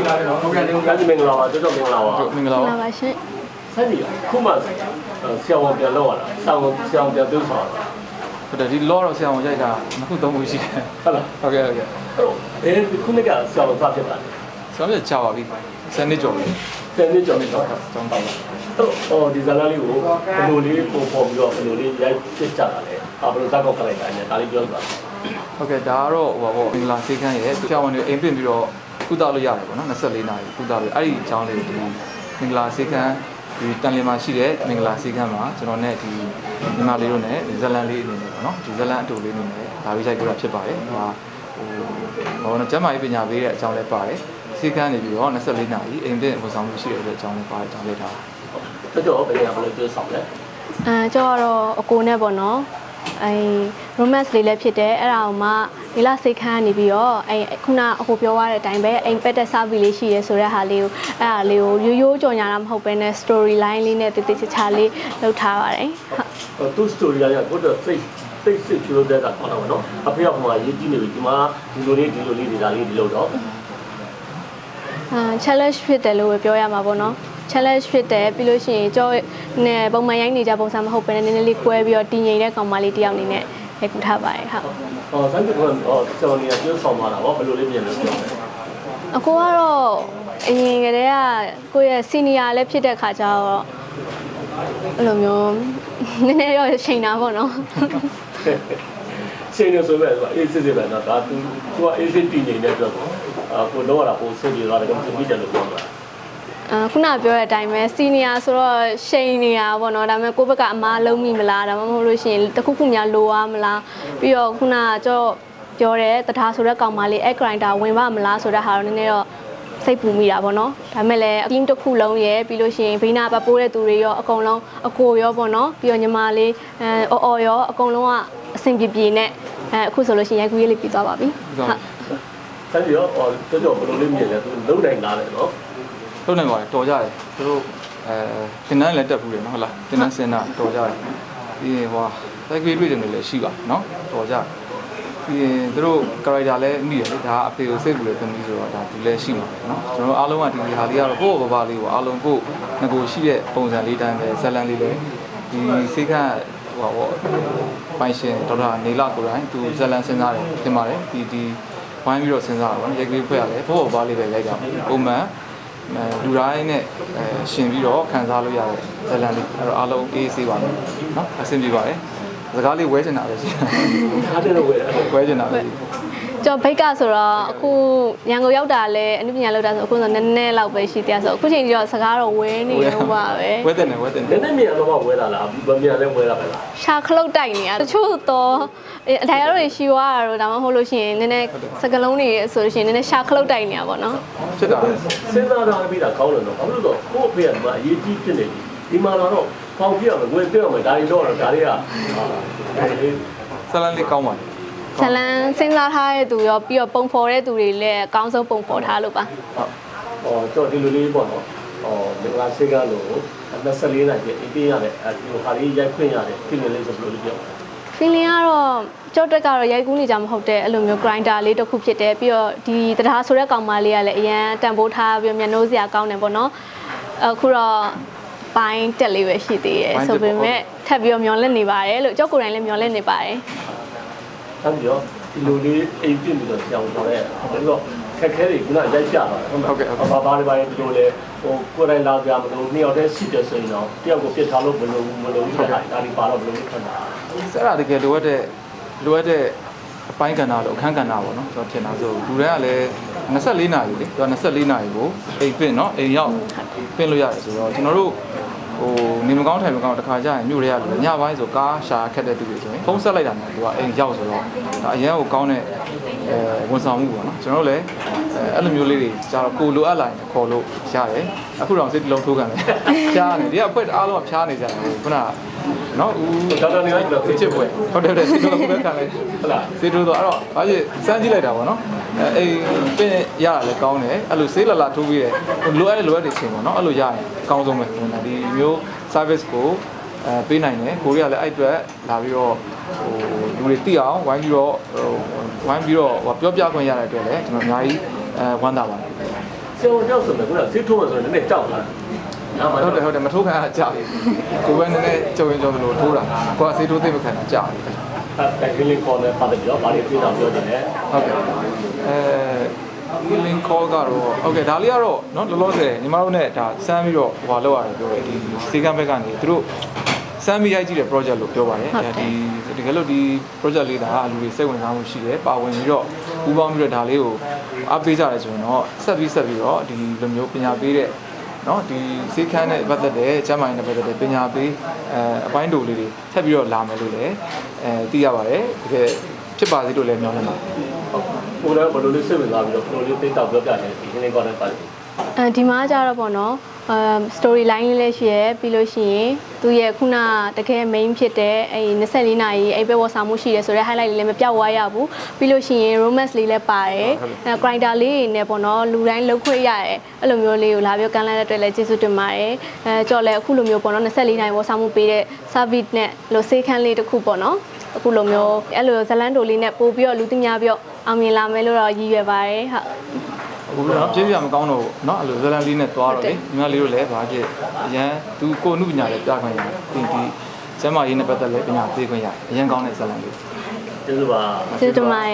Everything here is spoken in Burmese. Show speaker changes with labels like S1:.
S1: ဟုတ်ကဲ့ဟုတ်ကဲ့မင်္ဂလာပါတော်တော်မင်္ဂလာပါ
S2: ဟုတ်မင်္ဂလာ
S3: လာ
S2: ပါ
S3: ပါရှင်
S1: ဆက်ပြီးခုမှဆရာဝန်ပြန်လောက်ရတာဆောင်းဆရာဝန်ပြန်ပြုဆောင်တာ
S2: ဟုတ်တယ်ဒီ law တော့ဆရာဝန်ရိုက်တာနှစ်ခုသုံးခုရှိတယ်
S1: ဟုတ်လား
S2: ဟုတ်ကဲ့ဟုတ်ကဲ့
S1: အဲ့တော့ဘယ်ခုနှစ်ကဆရာဝန်စဖြစ်တာလဲ
S2: ဆရာဝန်ကြာပါပြီစနေကျော်ပြီ
S1: ဆယ်နှစ်ကျော်နေတော့
S2: ကျောင်းပါပါ
S1: တော့ဟောဒီဇာတ်လေးကိုဘယ်လိုလေးပုံပေါ်ပြီးတော့ဘယ်လိုလေးရိုက်ဖြစ်ကြတာလဲအာဘယ်လိုဇာတ်ကောက်ခလိုက်တာလဲဒါလေးပြောပြပါ
S2: ဟုတ်ကဲ့ဒါကတော့ဟိုပါပေါ့မင်္ဂလာစေခန်းရဲ့ဆရာဝန်တွေအိမ်ပြင်ပြီးတော့ ကုသလို့ရတယ်ပေါ့နော်24နာရီကုသလို့အဲ့ဒီအကြောင်းလေးကိုဒီမင်္ဂလာစေခန်းဒီတန်လီမှာရှိတဲ့မင်္ဂလာစေခန်းမှာကျွန်တော်နဲ့ဒီညီမလေးတို့နဲ့ဇလန်လေးအနေနဲ့ပေါ့နော်ဒီဇလန်အတူလေးအနေနဲ့ဒါပြီးရိုက်ကြတာဖြစ်ပါတယ်ဒါဟိုဘောနော်ကျမ်းမာရေးပညာပေးတဲ့အကြောင်းလေးပါတယ်စေခန်းနေပြီးတော့24နာရီအိမ်ပြင်ဝန်ဆောင်မှုရှိတဲ့အကြောင်းလေးပါတယ်အကြောင်းလေးထား
S1: တော်တော်ဘယ်နေရာဘယ်လိုပြောဆောင်လဲ
S3: အဲကျောင်းကတော့အကိုနဲ့ပေါ့နော် အဲ romance လေးလည်းဖြစ်တယ်အဲ့ဒါကိုမှဒီလစိတ်ခန်းနေပြီးတော့အဲခုနအကိုပြောရတဲ့အတိုင်းပဲအိမ်ပက်တဲ့ service လေးရှိရဲဆိုတဲ့ဟာလေးကိုအဲ့ဒါလေးကိုရိုးရိုးကြော်ညာတာမဟုတ်ဘဲနဲ့ story line လေးနဲ့တည်တည်ချာချာလေးလုပ်ထားပါတယ်ဟုတ်
S1: သူ story ရရကိုတော့စိတ်စိတ်စိတ်ကျလို့တဲ့ကခေါ်တာပေါ့နော်အဖေကဟိုမှာရေးကြည့်နေပြီဒီမှာဒီလိုလေးဒီလိုလေးဒီဒါလေးဒီလိုတော့
S3: အာ challenge ဖြစ်တယ်လို့ပဲပြောရမှာပေါ့နော် challenge ဖြစ်တယ်ပြီးလို့ရှိရင်ကြောနဲ့ပုံမှန်ရိုက်နေကြပုံစံမဟုတ်ဘဲနဲ့နည်းနည်းလေးကွဲပြီးတော့တည်ငြိမ်တဲ့ကောင်မလေးတစ်ယောက်အနေနဲ့ရိုက်ကူထားပါတယ်ဟုတ်
S1: ဟောဆိုင်ကတော့ဟောကျော်နေရပြောဆောင်လာတာဗောဘယ်လိုလေးပြင်လဲပြောတယ်
S3: အကိုကတော့အရင်ကတည်းကကိုယ့်ရဲ့ senior လည်းဖြစ်တဲ့ခါကျတော့အဲ့လိုမျိုးနည်းနည်းတော့ချိန်တာပေါ့နော်
S1: ချိန်နေဆိုမဲ့အေးစစ်စစ်ပဲနော်ဒါသူသူကအေးစစ်တည်နေတဲ့အတွက်အာကိုတော့ရတာပိုဆင်ပြေသွားတယ်ကသူပြီးတယ်လို့ပြောတာ
S3: အာ ခုနပြောတဲ့အတိုင်းပဲ senior ဆိုတော့ချိန်နေတာပေါ့နော်ဒါပေမဲ့ကိုယ့်ဘက်ကအမားလုံးမိမလားဒါမှမဟုတ်လို့ရှိရင်တစ်ခုခုများလိုရမလားပြီးတော့ခုနကကြောပြောတယ်တထားဆိုတဲ့ကောင်မလေး egg grinder ဝင်ပါမလားဆိုတဲ့ဟာတော့နည်းနည်းတော့စိတ်ပူမိတာပေါ့နော်ဒါမဲ့လည်းအတင်းတစ်ခုလုံးရယ်ပြီးလို့ရှိရင်ဘေးနာပတ်ပိုးတဲ့သူတွေရောအကုန်လုံးအကိုရောပေါ့နော်ပြီးတော့ညီမလေးအဲအော်အော်ရောအကုန်လုံးကအဆင်ပြေပြေနဲ့အဲအခုဆိုလို့ရှိရင်ရိုက်ကူးရေးလေးပြီးသွားပါပြီ
S2: ဟုတ်
S3: ဟုတ်
S1: ဆိုင်ပြီးတော့ဟောတော်တော်ဘယ်လိုလေးမြင်လဲသူလုံနိုင်လာတယ်နော်
S2: လုပ်နိုင်ပါတယ်တော်ကြတယ်သူတို့အဲတင်တန်းလည်းတက်ဘူးတယ်နော်ဟုတ်လားတင်တန်းစင်တာတော်ကြတယ်ပြီးရင်ဟိုစိုက်ကွေးတွေ့တယ်လည်းရှိပါနော်တော်ကြပြီးရင်သူတို့ character လည်းမိတယ်လေဒါအဖေကိုစိတ်ကူလည်းသမီးဆိုတော့ဒါဒီလည်းရှိမှာပဲနော်ကျွန်တော်အားလုံးကဒီဟာလေးကတော့ကိုယ့်ဘဘလေးကိုအားလုံးကိုငကိုရှိတဲ့ပုံစံလေးတိုင်းပဲဇလန်လေးလည်းဒီစိတ်ကဟိုပေါ့ပိုင်ရှင်ဒေါက်တာနေလာကိုယ်တိုင်သူဇလန်စဉ်းစားတယ်ပြင်ပါတယ်ဒီဒီဝိုင်းပြီးတော့စဉ်းစားတာပေါ့နော်ရိုက်ကလေးဖွဲ့ရတယ်ဘဘဘလေးပဲရိုက်တာပုံမှန်အဲ လူတိုင်းနဲ့အဲရှင်ပြီးတော့ခံစားလို့ရတဲ့ဇလန်လေးအဲ့တော့အားလုံးအေးဆေးပါမယ်နော်အဆင်ပြေပါတယ်စကားလေးဝဲချင်တာပဲရှိတယ်
S1: အားတဲ့တော့ဝယ်တယ်
S2: ဝဲချင်တာပဲရှိတယ်
S3: ကျော်ဘိတ်ကဆိုတော့အခုရန်ကုန်ရောက်တာလဲအနုပညာလောက်တာဆိုအခုဆိုနည်းနည်းလောက်ပဲရှိသေးတယ်ဆိုအခုချိန်ကြီးတော့စကားတော့ဝဲနေတော့ပါပဲ
S2: ဝဲတယ်နဲ့ဝဲတယ်
S1: န
S2: နဲ့
S1: ည်းနည်းမြန်တော့ဝယ်လာလားဗမြန်လည်းဝယ်လာပဲလား
S3: ရှာခလုတ်တိုက်နေတာတချို့တော့အဲအထိုင်ရတော့ရှီဝါတာတော့ဒါမှမဟုတ်လို့ရှိရင်နည်းနည်းစကလုံးတွေဆိုလို့ရှိရင်နည်းနည်းရှာခလုတ်တိုက်နေတာပေါ့နော်
S2: ဖြစ်တာပဲ
S1: စဉ်းစားထားပြီးတာကောင်းတယ်နော်ဘာလို့လဲဆိုတော့ကိုယ့်အဖေကဒီမှာအရေးကြီးဖြစ်နေပြီဒီမှာတော့ပေါင်ပြရမယ်ဝယ်ပြရမယ်ဒါတွေတော့ဒါတွေကဟာဒါတွေ
S2: ဇလန်လေးကောင်းပါတယ်
S3: ဇလန်စဉ်းစားထားတဲ့သူရောပြီးတော့ပုံဖော်တဲ့သူတွေလည်းအကောင်းဆုံးပုံဖော်ထားလို့ပါ
S2: ဟုတ်
S1: ဟောတော့ဒီလိုလေးပေါ့နော်ဟောမင်္ဂလာဆေးကလို့24နိုင်ပြအေးပေးရတယ်အဲဒီဟာလေးရိုက်ခွင့်ရတယ်ပြင်နေလေးဆိုဘယ်လိုလေးပြော
S3: feeling ကတော့ကြောက်တက်ကတော့ရိုက်ကူးနေကြမဟုတ်တဲ့အဲ့လိုမျိုး grinder လေးတစ်ခုဖြစ်တယ်ပြီးတော့ဒီတရားဆိုတဲ့ကောင်မလေးကလည်းအရန်တန်ဖိုးထားပြီးတော့မျက်နှိုးစရာကောင်းတယ်ပေါ့နော်အခုတော့ပိုင်းတက်လေးပဲရှိသေးတယ်ဆိုပေမဲ့ထပ်ပြီးတော့မျောလက်နေပါတယ်လို့ကြောက်ကိုယ်တိုင်လည်းမျောလက်နေပါတယ်
S1: ဆက်ပြီးတော့ဒီလိုလေးအိမ်ပြင်ပြီးတော့ကြောင်တော့တဲ့ဒါတော့ခက်ခဲတွေခုနရိုက်ပြတော့ဘာဘာတွေဘာတွေဒီလိုလေဟိုကိုယ်တိုင်လာကြမလို့နှစ်ယောက်တည်းရှိတယ်ဆိုရင်တော့တယောက်ကိုပြစ်ထားလို့မလို့မလို့ခက်တာဒါဒီပါတော့ဘယ်လိုခက်တာ
S2: ဆရာတကယ်လိုအပ်တဲ့လိုအပ်တဲ့အပိုင်းကဏ္ဍလို့အခန်းကဏ္ဍပေါ့နော်ကျွန်တော်ထင်တာဆိုလူတွေကလည်း24နာရီလေသူက24နာရီကိုအိမ်ပင့်နော်အိမ်ရောက်ပင့်လို့ရတယ်ဆိုတော့ကျွန်တော်တို့ ဟိုနေမကောင်းထိုင်မကောင်းတခါကျရင်မြို့တွေကလူညပိုင်းဆိုကားရှာခက်တဲ့သူတွေဆိုရင်ဖုန်းဆက်လိုက်တာနဲ့သူကအိမ်ရောက်ဆိုတော့ဒါအရင်ကကောင်းတဲ့အဲဝန်ဆောင်မှုပေါ့နော်ကျွန်တော်တို့လည်းအဲအဲ့လိုမျိုးလေးတွေကျတော့ကိုလိုအပ်လာရင်ခေါ်လို့ရတယ်အခုတော့စိတ်တလုံးထိုးကန်တယ်ဖြားနေဒီကအဖွက်အားလုံးကဖြားနေကြတယ်ခုနက နော်ဦး
S1: ဒေါက်တာနေလိုက်တော့
S2: စစ်ချစ်ပွဲဟုတ်တယ်ဟုတ်တယ်စစ်တော့ဘယ်ခံလဲ
S1: ဟုတ်လား
S2: စစ်တော့အဲ့တော့ဘာဖြစ်စမ်းကြည့်လိုက်တာပေါ့နော်အဲအိမ်ပင့်ရတာလည်းကောင်းတယ်အဲ့လိုဆေးလာလာထိုးပြီးတယ်လိုအပ်တဲ့လိုအပ်တဲ့ချိန်ပေါ့နော်အဲ့လိုရရင်အကောင်းဆုံးပဲဟိုဒီမျိုး service ကိုအဲပေးနိုင်တယ်ကိုရီးယားလည်းအဲ့အတွက်လာပြီးတော့ဟိုလူတွေသိအောင်ဝိုင်းပြီးတော့ဟိုဝိုင်းပြီးတော့ဟိုပြောပြခွင့်ရတဲ့အတွက်လည်းကျွန်တော်အများကြီးအဲဝမ်းသာပါတယ်
S1: ဆဆရာဝန်တယောက်ဆိုရင်ခုနဆေးထိုးမှဆိုရင်လည်းကြောက်လာနားမှာ
S2: ဟုတ်တယ်ဟုတ်တယ်မထိုးခံရကြာပြီကိုပဲနည်းနည်းကြုံရင်ကြုံလို့ထိုးတာကိုကဆေးထိုးသိမခံတာကြာပြီ
S1: အဲ့ဒီလင်းကောနဲ့ပတ်သက်ပြီးတော့ဗားလေးပြေးတာပြောနေတယ်
S2: ဟုတ်ကဲ့အဲ healing call ကတော့ဟုတ်ကဲ့ဒါလေးကတော့เนาะလောလောဆယ်ညီမတို့ ਨੇ ဒါစမ်းပြီးတော့ဟိုလောက်ရတယ်ပြောတယ်ဒီစေကံဘက်ကနေသူတို့စမ်းပြီးရိုက်ကြည့်တဲ့ project လို့ပြောပါတယ်ဒီတကယ်လို့ဒီ project လေးဒါလူတွေစိတ်ဝင်စားမှုရှိတယ်ပါဝင်ပြီးတော့ပူးပေါင်းပြီးတော့ဒါလေးကိုအားပေးကြတယ်ဆိုရင်တော့ဆက်ပြီးဆက်ပြီးတော့ဒီလိုမျိုးပညာပေးတဲ့ နော်ဒီစေခန်းနဲ့ပတ်သက်တဲ့ကျန်းမာရေးနဲ့ပတ်သက်တဲ့ပညာပေးအဲအပိုင်းတူလေးတွေထပ်ပြီးတော့လာမယ်လို့လည်းအဲသိရပါတယ်တကယ်ဖြစ်ပါစေလို့လည်းမျှော်လင့်ပါတယ်
S1: ဟုတ်ဟိုလည်းဘယ်လိုလေးစိတ်ဝင်စားပြီးတော့ဘယ်လိုလေးသိတော့ပြောပြနေဒီနေ့ကောင်းတဲ့ပါတယ်
S3: အဲဒီမှာကြတော့ပေါ့နော် အဲ story line လေးလည်းရှိရယ်ပြီးလို့ရှိရင်သူရဲ့ခုနတကယ် main ဖြစ်တဲ့အဲ24နာရီအိပ်ပဲဝတ်ဆောင်မှုရှိရယ်ဆိုတော့ highlight လေးလည်းမပြောက်ဝါရဘူးပြီးလို့ရှိရင် romance လေးလည်းပါတယ်အဲ grinder လေးတွေနဲ့ပေါ့နော်လူတိုင်းလှုပ်ခွင့်ရတယ်အဲ့လိုမျိုးလေးကိုလာပြောကမ်းလှမ်းတဲ့အတွက်လည်းကျေးဇူးတင်ပါတယ်အဲကြော်လည်းအခုလိုမျိုးပေါ့နော်24နာရီဝတ်ဆောင်မှုပေးတဲ့ service နဲ့လို့စေးခန်းလေးတစ်ခုပေါ့နော်အခုလိုမျိုးအဲ့လိုဇလန်တိုလေးနဲ့ပို့ပြီးတော့လူသိများပြီးတော့အောင်မြင်လာမယ်လို့တော့ရည်ရွယ်ပါတယ်ဟုတ်
S2: အခုတော့ပြည့်ပြည့်မကောင်းတော့ဘူးเนาะအဲ့လိုဇလန်လေးနဲ့သွားတော့လေညီမလေးတို့လည်းဘာဖြစ်အရန်သူကိုအမှုပညာလည်းကြားခွင့်ရတယ်ဒီဒီကျမ်းမာရေးနဲ့ပတ်သက်လည်းပညာသိခွင့်ရအရန်ကောင်းတဲ့ဇလန်လေး
S1: ကျေးဇူးပါ
S3: ကျေးဇူးတင်ပါတယ်